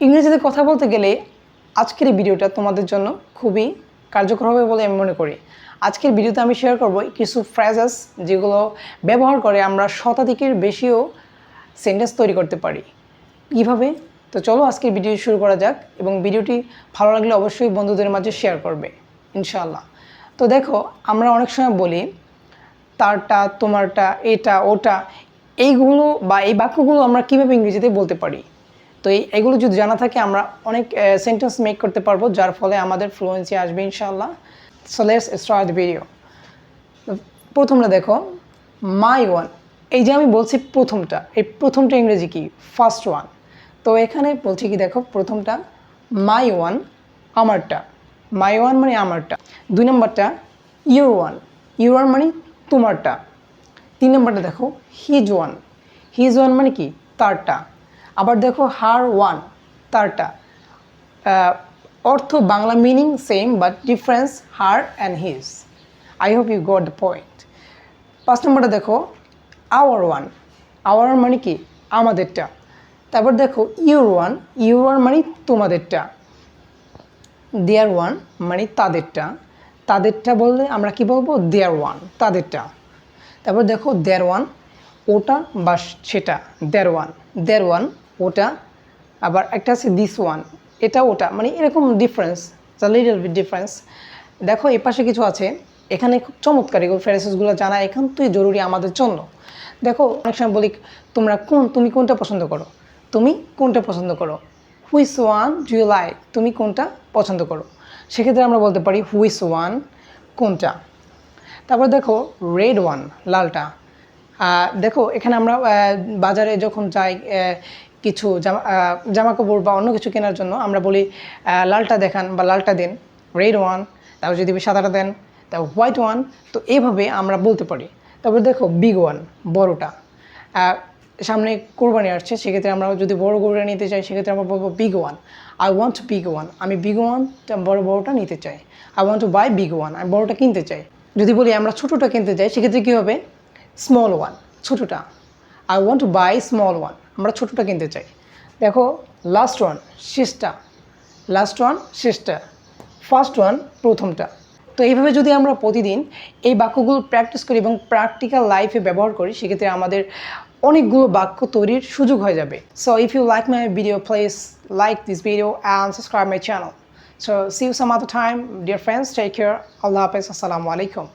ইংরেজিতে কথা বলতে গেলে আজকের এই ভিডিওটা তোমাদের জন্য খুবই কার্যকর হবে বলে আমি মনে করি। আজকের ভিডিওতে আমি শেয়ার করব কিছু ফ্রেজেস যেগুলো ব্যবহার করে আমরা শতাধিকের বেশিও সেন্টেন্স তৈরি করতে পারি। কীভাবে? তো চলো আজকের ভিডিও শুরু করা যাক এবং ভিডিওটি ভালো লাগলে অবশ্যই বন্ধুদের মাঝে শেয়ার করবে, ইনশাআল্লাহ। তো দেখো, আমরা অনেক সময় বলি, তারটা, তোমারটা, এটা, ওটা, এইগুলো বা এই বাক্যগুলো আমরা কীভাবে ইংরেজিতে বলতে পারি? তো এই এগুলো যদি জানা থাকে, আমরা অনেক সেন্টেন্স মেক করতে পারব, যার ফলে আমাদের ফ্লুয়েন্সি আসবে ইনশাল্লাহ সো লেটস স্টার্ট ভিডিও প্রথমটা দেখো মাই ওয়ান এই যে আমি বলছি প্রথমটা, এই প্রথমটা ইংরেজি কি? ফার্স্ট ওয়ান তো এখানে বলছি কি দেখো, প্রথমটা মাই ওয়ান আমারটা। মাই ওয়ান মানে আমারটা। দুই নম্বরটা ইউর ওয়ান ইউর ওয়ান মানে তোমারটা। তিন নম্বরটা দেখো হিজ ওয়ান হিজ ওয়ান মানে কি? তারটা। আবার দেখো হার ওয়ান তারটা। অর্থ Bangla meaning same but difference her and his I hope you got the point পাঁচ নম্বরটা দেখো আওয়ার ওয়ান আওয়ার মানে কি? আমাদেরটা। তারপর দেখো ইউর ওয়ান ইউর ওয়ান মানে তোমাদেরটা। দেয়ার ওয়ান মানে তাদেরটা। তাদেরটা বললে আমরা কি বলব? দেয়ার ওয়ান তাদেরটা। তারপর দেখো দেয়ার ওয়ান ওটা বা সেটা দেয়ার ওয়ান দেয়ার ওয়ান ওটা, আবার একটা আছে দিস ওয়ান এটা ওটা মানে এরকম difference the little bit difference দেখো এ পাশে কিছু আছে, এখানে খুব চমৎকার এগুলো ফ্রেসেসগুলো জানা একান্তই জরুরি আমাদের জন্য। দেখো, অনেক সময় বলি, তোমরা কোন, তুমি কোনটা পছন্দ করো? তুমি কোনটা পছন্দ করো? Which one do you like তুমি কোনটা পছন্দ করো? সেক্ষেত্রে আমরা বলতে পারি হুইস ওয়ান কোনটা? তারপর দেখো রেড ওয়ান লালটা। দেখো, এখানে আমরা বাজারে যখন যাই কিছু জামা জামা কাপড় বা অন্য কিছু কেনার জন্য আমরা বলি লালটা দেখান বা লালটা দেন। রেড ওয়ান তারপর যদি সাদাটা দেন, তারপর হোয়াইট ওয়ান তো এইভাবে আমরা বলতে পারি। তারপর দেখো বিগ ওয়ান বড়টা। সামনে কোরবানি আসছে, সেক্ষেত্রে আমরা যদি বড় গরুটা নিতে চাই, সেক্ষেত্রে আমরা বলব big one I want big one আমি বিগ ওয়ান বড় বড়টা নিতে চাই। I want to buy big one আমি বড়টা কিনতে চাই। যদি বলি আমরা ছোটোটা কিনতে চাই, সেক্ষেত্রে কী হবে? স্মল ওয়ান ছোটোটা। I want to buy small one আমরা ছোটোটা কিনতে চাই। দেখো লাস্ট ওয়ান শেষটা লাস্ট ওয়ান শেষটা ফার্স্ট ওয়ান প্রথমটা। তো এইভাবে যদি আমরা প্রতিদিন এই বাক্যগুলো প্র্যাকটিস করি এবং প্র্যাকটিক্যাল লাইফে ব্যবহার করি, সেক্ষেত্রে আমাদের অনেকগুলো বাক্য তৈরির সুযোগ হয়ে যাবে। So if you like my video please like this video and subscribe my channel so see you some other time dear friends take care আল্লাহ হাফেজ. আসসালামু আলাইকুম।